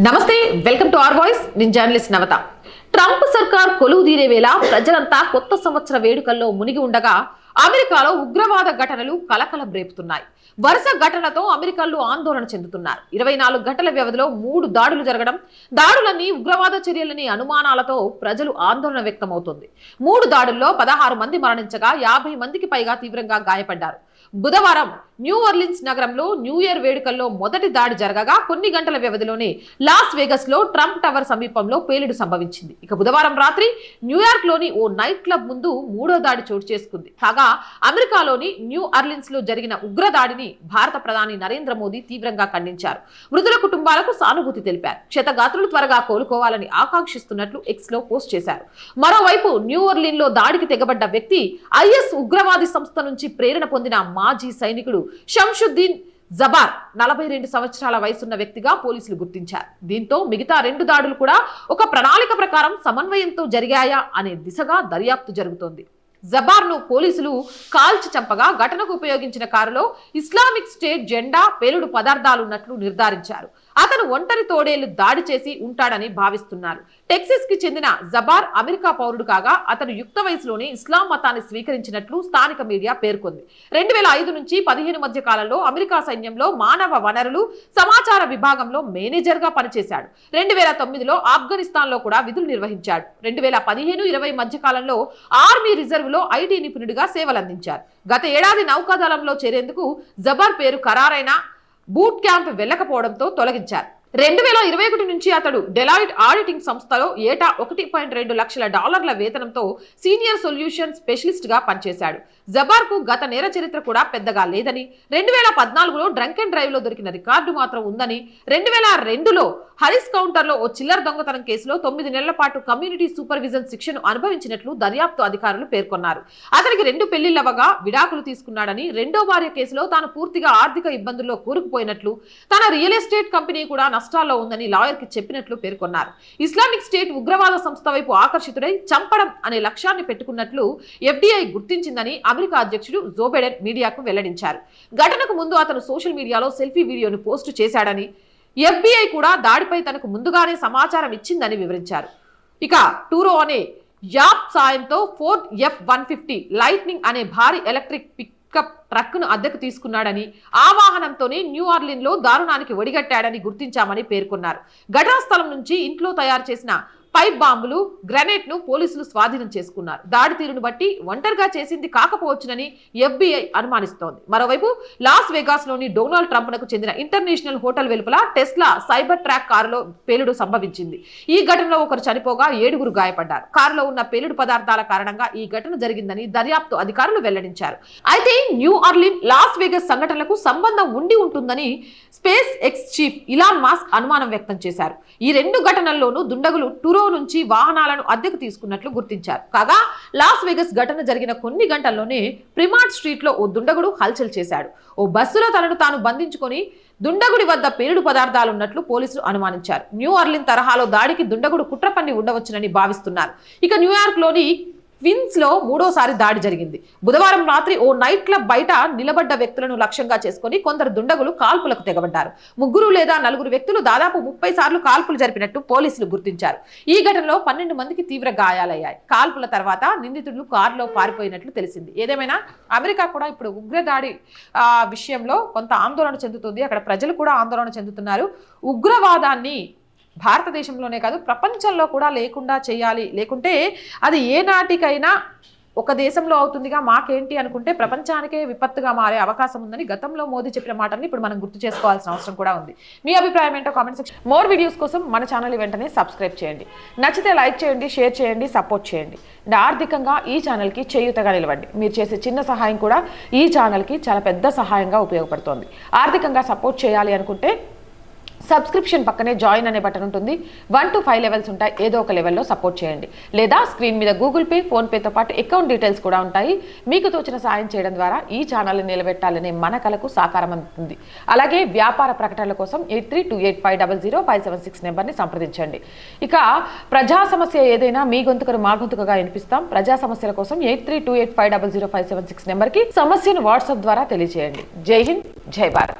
నమస్తే welcome to R voice. నేను journalist Navatha. Trump సర్కార్ కొలువు తీరే వేళ ప్రజలంతా కొత్త సంవత్సర వేడుకల్లో మునిగి ఉండగా అమెరికాలో ఉగ్రవాద ఘటనలు కలకలం రేపుతున్నాయి. వరుస ఘటనతో అమెరికన్లు ఆందోళన చెందుతున్నారు. ఇరవై నాలుగు గంటల వ్యవధిలో మూడు దాడులు జరగడం దాడులన్నీ ఉగ్రవాద చర్యలని అనుమానాలతో ప్రజలు ఆందోళన వ్యక్తమవుతుంది. మూడు దాడుల్లో పదహారు మంది మరణించగా యాభై మందికి పైగా తీవ్రంగా గాయపడ్డారు. బుధవారం న్యూ ఆర్లిన్స్ నగరంలో న్యూ ఇయర్ వేడుకల్లో మొదటి దాడి జరగగా కొన్ని గంటల వ్యవధిలోనే లాస్ వేగస్లో ట్రంప్ టవర్ సమీపంలో పేలుడు సంభవించింది. ఇక బుధవారం రాత్రి న్యూయార్క్లోని ఓ నైట్ క్లబ్ ముందు మూడో దాడి చోటు చేసుకుంది. కాగా అమెరికాలోని న్యూ ఆర్లిన్స్లో జరిగిన ఉగ్ర దాడిని భారత ప్రధాని నరేంద్ర మోదీ తీవ్రంగా ఖండించారు. మృతుల కుటుంబాలకు సానుభూతి తెలిపారు. క్షతగాత్రులు త్వరగా కోలుకోవాలని ఆకాంక్షిస్తున్నట్లు ఎక్స్లో పోస్ట్ చేశారు. మరోవైపు న్యూ ఆర్లిన్లో దాడికి తెగబడ్డ వ్యక్తి ఐఎస్ ఉగ్రవాది సంస్థ నుంచి ప్రేరణ పొందిన మాజీ సైనికుడు షంషుద్దీన్ జబార్ నలభై రెండు సంవత్సరాల వయసున్న వ్యక్తిగా పోలీసులు గుర్తించారు. దీంతో మిగతా రెండు దాడులు కూడా ఒక ప్రణాళిక ప్రకారం సమన్వయంతో జరిగాయా అనే దిశగా దర్యాప్తు జరుగుతోంది. జబార్ను పోలీసులు కాల్చి చంపగా ఘటనకు ఉపయోగించిన కారులో ఇస్లామిక్ స్టేట్ జెండా పేలుడు పదార్థాలున్నట్లు నిర్ధారించారు. అతను ఒంటరి తోడేళ్ళు దాడి చేసి ఉంటాడని భావిస్తున్నారు. టెక్సిస్కి చెందిన జబార్ అమెరికా పౌరుడు కాగా అతను యుక్త వయసులోనే ఇస్లాం మతాన్ని స్వీకరించినట్లు స్థానిక మీడియా పేర్కొంది. రెండు వేల ఐదు నుంచి పదిహేను మధ్య కాలంలో అమెరికా సైన్యంలో మానవ వనరులు సమాచార విభాగంలో మేనేజర్గా పనిచేశాడు. రెండు వేల తొమ్మిదిలో ఆఫ్ఘనిస్తాన్లో కూడా విధులు నిర్వహించాడు. రెండు వేల పదిహేను ఇరవై మధ్య కాలంలో ఆర్మీ రిజర్వ్లో ఐటీ నిపుణుడిగా సేవలందించారు. గత ఏడాది నౌకాదళంలో చేరేందుకు జబార్ పేరు ఖరారైన బూట్ క్యాంప్ వెళ్ళకపోవడంతో తొలగించారు. రెండు వేల ఇరవై ఒకటి నుంచి అతడు డెలాయిట్ ఆడిటింగ్ సంస్థలో ఏటా ఒకటి పాయింట్ రెండు లక్షల డాలర్ల వేతనంతో సీనియర్ సొల్యూషన్ స్పెషలిస్ట్గా పనిచేశాడు. జబార్కు గత నేర చరిత్ర కూడా పెద్దగా లేదని రెండు వేల పద్నాలుగులో డ్రంక్ అండ్ డ్రైవ్లో దొరికిన రికార్డు మాత్రం ఉందని రెండు వేల రెండులో హరిస్ కౌంటర్లో ఓ చిల్లర దొంగతనం కేసులో తొమ్మిది నెలల పాటు కమ్యూనిటీ సూపర్విజన్ శిక్షను అనుభవించినట్లు దర్యాప్తు అధికారులు పేర్కొన్నారు. అతనికి రెండు పెళ్ళిళ్ళవగా విడాకులు తీసుకున్నాడని రెండో భార్య కేసులో తాను పూర్తిగా ఆర్థిక ఇబ్బందుల్లో కూరుకుపోయినట్లు తన రియల్ ఎస్టేట్ కంపెనీ కూడా కష్టాల్లో ఉందని లాయర్కి చెప్పినట్లు పేర్కొన్నారు. ఇస్లామిక్ స్టేట్ ఉగ్రవాద సంస్థ వైపు ఆకర్షితుడై చంపడం అనే లక్ష్యాన్ని పెట్టుకున్నట్లు ఎఫ్డీఐ గుర్తించిందని అమెరికా అధ్యక్షుడు జోబెడెన్ మీడియాకు వెల్లడించారు. ఘటనకు ముందు అతను సోషల్ మీడియాలో సెల్ఫీ వీడియోను పోస్టు చేశాడని ఎఫ్బీఐ కూడా దాడిపై తనకు ముందుగానే సమాచారం ఇచ్చిందని వివరించారు. ఇక టూరో అనే యాప్ సాయంతో Ford F one fifty lightning అనే భారీ ఎలక్ట్రిక్ పికప్ ట్రక్ను అద్దెకు తీసుకున్నాడని ఆ వాహనంతోనే న్యూ ఆర్లిన్లో దారుణానికి ఒడిగట్టాడని గుర్తించామని పేర్కొన్నారు. ఘటనా స్థలం నుంచి ఇంట్లో తయారు చేసిన పైప్ బాంబులు గ్రనేట్ను పోలీసులు స్వాధీనం చేసుకున్నారు. దాడి తీరును బట్టి ఒంటరిగా చేసింది కాకపోవచ్చునని ఎఫ్బీఐ అనుమానిస్తోంది. మరోవైపు లాస్ వెగాస్లోని డొనాల్డ్ ట్రంప్ నకు చెందిన ఇంటర్నేషనల్ హోటల్ వెలుపల టెస్లా సైబర్ ట్రాక్ కారులో పేలుడు సంభవించింది. ఈ ఘటనలో ఒకరు చనిపోగా ఏడుగురు గాయపడ్డారు. కారులో ఉన్న పేలుడు పదార్థాల కారణంగా ఈ ఘటన జరిగిందని దర్యాప్తు అధికారులు వెల్లడించారు. అయితే న్యూ ఆర్లిన్ లాస్ వేగస్ సంఘటనలకు సంబంధం ఉండి ఉంటుందని SpaceX chief Elon Musk అనుమానం వ్యక్తం చేశారు. ఈ రెండు ఘటనల్లోనూ దుండగులు టూరో నుంచి వాహనాలను అద్దెకు తీసుకున్నట్లు గుర్తించారు. కాగా లాస్ వెగస్ ఘటన జరిగిన కొన్ని గంటల్లోనే ప్రిమాట్ స్ట్రీట్లో ఓ దుండగుడు హల్చల్ చేశాడు. ఓ బస్సులో తనను తాను బంధించుకొని దుండగుడి వద్ద పేలుడు పదార్థాలు ఉన్నట్లు పోలీసులు అనుమానించారు. న్యూ అర్లిన్ తరహాలో దాడికి దుండగుడు కుట్ర పన్ని ఉండవచ్చునని భావిస్తున్నారు. ఇక న్యూయార్క్లోని లోని క్విన్స్లో మూడోసారి దాడి జరిగింది. బుధవారం రాత్రి ఓ నైట్ క్లబ్ బయట నిలబడ్డ వ్యక్తులను లక్ష్యంగా చేసుకుని కొందరు దుండగులు కాల్పులకు తెగబడ్డారు. ముగ్గురు లేదా నలుగురు వ్యక్తులు దాదాపు ముప్పై సార్లు కాల్పులు జరిపినట్టు పోలీసులు గుర్తించారు. ఈ ఘటనలో పన్నెండు మందికి తీవ్ర గాయాలయ్యాయి. కాల్పుల తర్వాత నిందితులు కారులో పారిపోయినట్లు తెలిసింది. ఏదేమైనా అమెరికా కూడా ఇప్పుడు ఉగ్రదాడి విషయంలో కొంత ఆందోళన చెందుతుంది. అక్కడ ప్రజలు కూడా ఆందోళన చెందుతున్నారు. ఉగ్రవాదాన్ని భారతదేశంలోనే కాదు ప్రపంచంలో కూడా లేకుండా చేయాలి. లేకుంటే అది ఏ నాటికైనా ఒక దేశంలో అవుతుందిగా మాకేంటి అనుకుంటే ప్రపంచానికే విపత్తుగా మారే అవకాశం ఉందని గతంలో మోదీ చెప్పిన మాటల్ని ఇప్పుడు మనం గుర్తు చేసుకోవాల్సిన అవసరం కూడా ఉంది. మీ అభిప్రాయం ఏంటో కామెంట్ సెక్షన్ మోర్ వీడియోస్ కోసం మన ఛానల్ వెంటనే సబ్స్క్రైబ్ చేయండి. నచ్చితే లైక్ చేయండి షేర్ చేయండి సపోర్ట్ చేయండి. అండ్ ఆర్థికంగా ఈ ఛానల్కి చేయూతగా నిలవండి. మీరు చేసే చిన్న సహాయం కూడా ఈ ఛానల్కి చాలా పెద్ద సహాయంగా ఉపయోగపడుతోంది. ఆర్థికంగా సపోర్ట్ చేయాలి అనుకుంటే సబ్స్క్రిప్షన్ పక్కనే జాయిన్ అనే బటన్ ఉంటుంది. వన్ టు ఫైవ్ లెవెల్స్ ఉంటాయి. ఏదో ఒక లెవెల్లో సపోర్ట్ చేయండి. లేదా స్క్రీన్ మీద గూగుల్ పే ఫోన్పేతో పాటు అకౌంట్ డీటెయిల్స్ కూడా ఉంటాయి. మీకు తోచిన సాయం చేయడం ద్వారా ఈ ఛానల్ని నిలబెట్టాలనే మన కలకు సాకారం అందుతుంది అలాగే వ్యాపార ప్రకటనల కోసం eight three two eight five double zero five seven six నెంబర్ని సంప్రదించండి. ఇక ప్రజా సమస్య ఏదైనా మీ గొంతుకను మా గొంతుకగా వినిపిస్తాం. ప్రజా సమస్యల కోసం eight three two eight five double zero five seven six నెంబర్కి సమస్యను వాట్సాప్ ద్వారా తెలియజేయండి. జై హింద్ జై భారత్.